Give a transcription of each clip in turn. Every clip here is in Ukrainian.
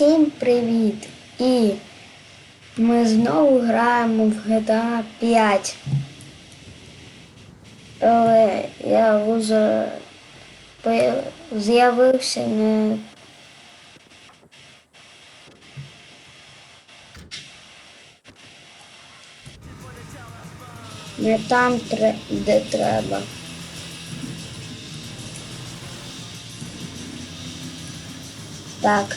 Всім привіт! І ми знову граємо в GTA 5. Але я вже з'явився не. Не там, де треба. Так.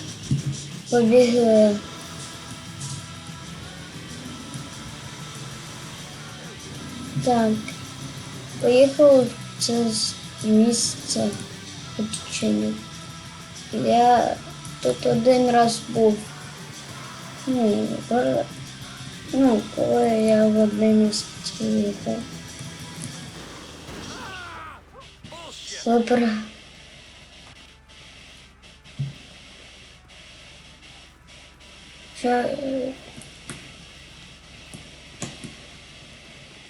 Побігли. Так. Поїхали в це з- місце відпочинок. Я тут один раз був. Ну, коли, ну, коли я в одне місце їхав. Супер. Е,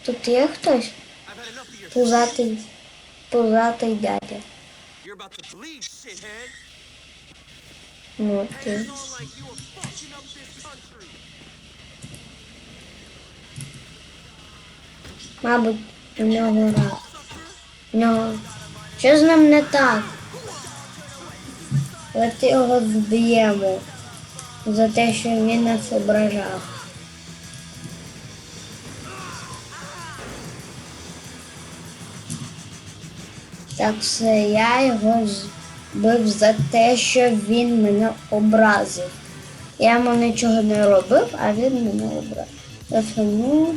Тут є хтось? Пузатий, пузатий дядя. Ну, ти. Мабуть, у нього рак. У нього. Що з ним не так? Давайте його вб'ємо за те, що він нас ображав. Так все, я його збив за те, що він мене образив. Я йому нічого не робив, а він мене образив. Ну,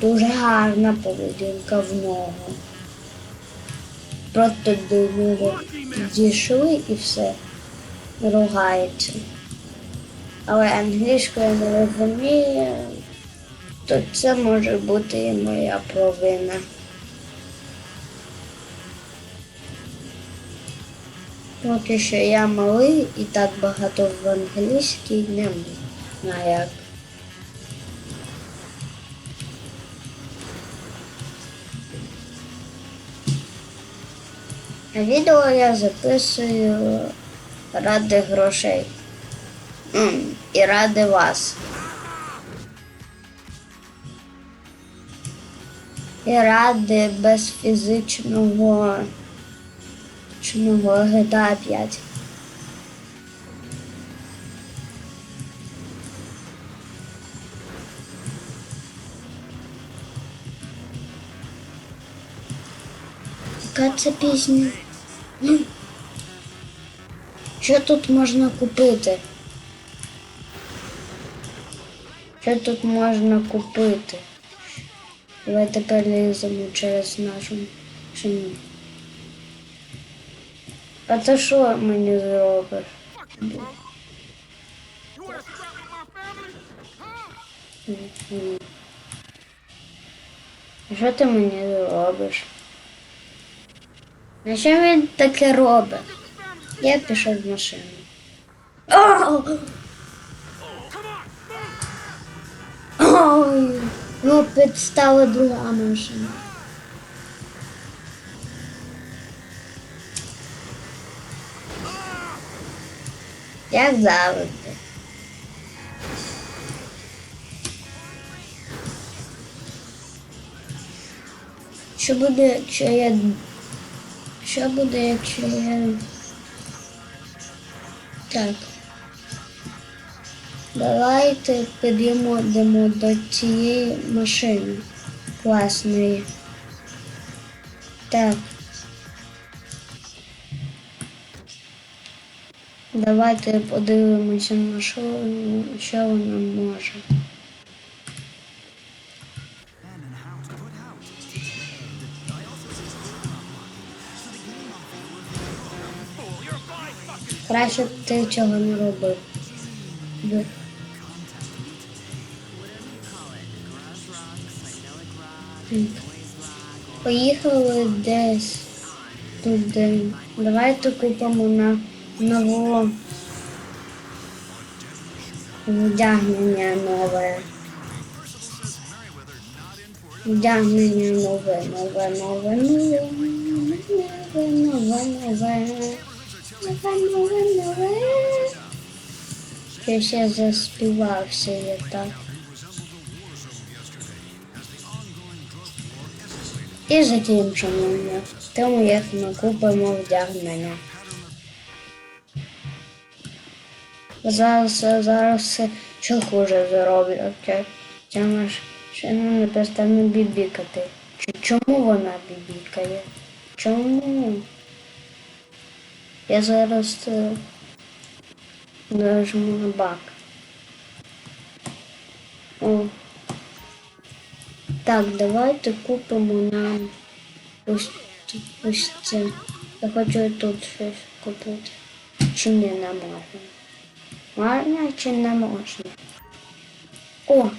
Дуже гарна поведінка в нього. Просто до нього дійшли і все. Ругається. Але англійською не розуміє, то це може бути і моя провина. Поки що я малий і так багато в англійській не знаю як. Відео я записую ради грошей. І ради вас. І ради безфізичного фізичного GTA 5. Яка це пісня? М. Що тут можна купити? Що тут можна купити? Давайте переліземо через нашу машину. А це що мені зробиш? You wanna scrap with my family? Huh? М. Що ти мені зробиш? На що він таке робить? Я пішов в машину. О! Ну підстала друга машина. Як завжди. Що буде, якщо я. Що буде, якщо я. Так. Давайте підійдемо до цієї машини класної. Так. Давайте подивимося на що, що вона може. Краще б ти цього не робив. Поїхали десь туди. Давайте купимо на нову вдягнення нове. Вдягнення нове, нове, нове, нове. нове, нове, нове. Щось я заспівався я так. І закінчимо на тому, як ми купимо вдягнення. Зараз, зараз ще хуже зроблять. Ця машина не перестане бібікати. Чому вона бібікає? Чому? Я зараз нажму на бак. О. Так, давайте купимо нам ось, ось це. Я хочу тут щось купити. Чи ні, не можна? Можна чи не можна? О!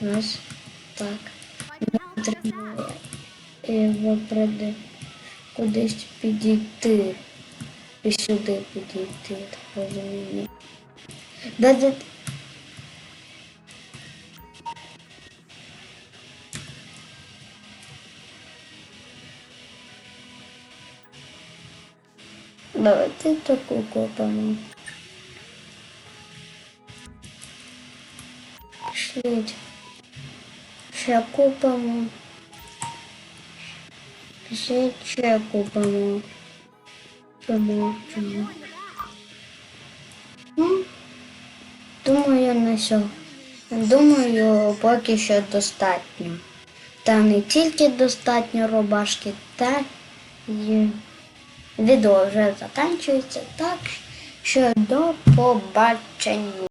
Раз. Так. Не треба його приди кудись підійти. І сюди підійти, так розумію. Да-да. Давайте таку купимо. Шліть. Ще купимо. Ще ще купимо. Чому? Чому? Ну, думаю, на сьогодні. Думаю, поки що достатньо. Та не тільки достатньо рубашки, та й відео вже закінчується. Так що до побачення.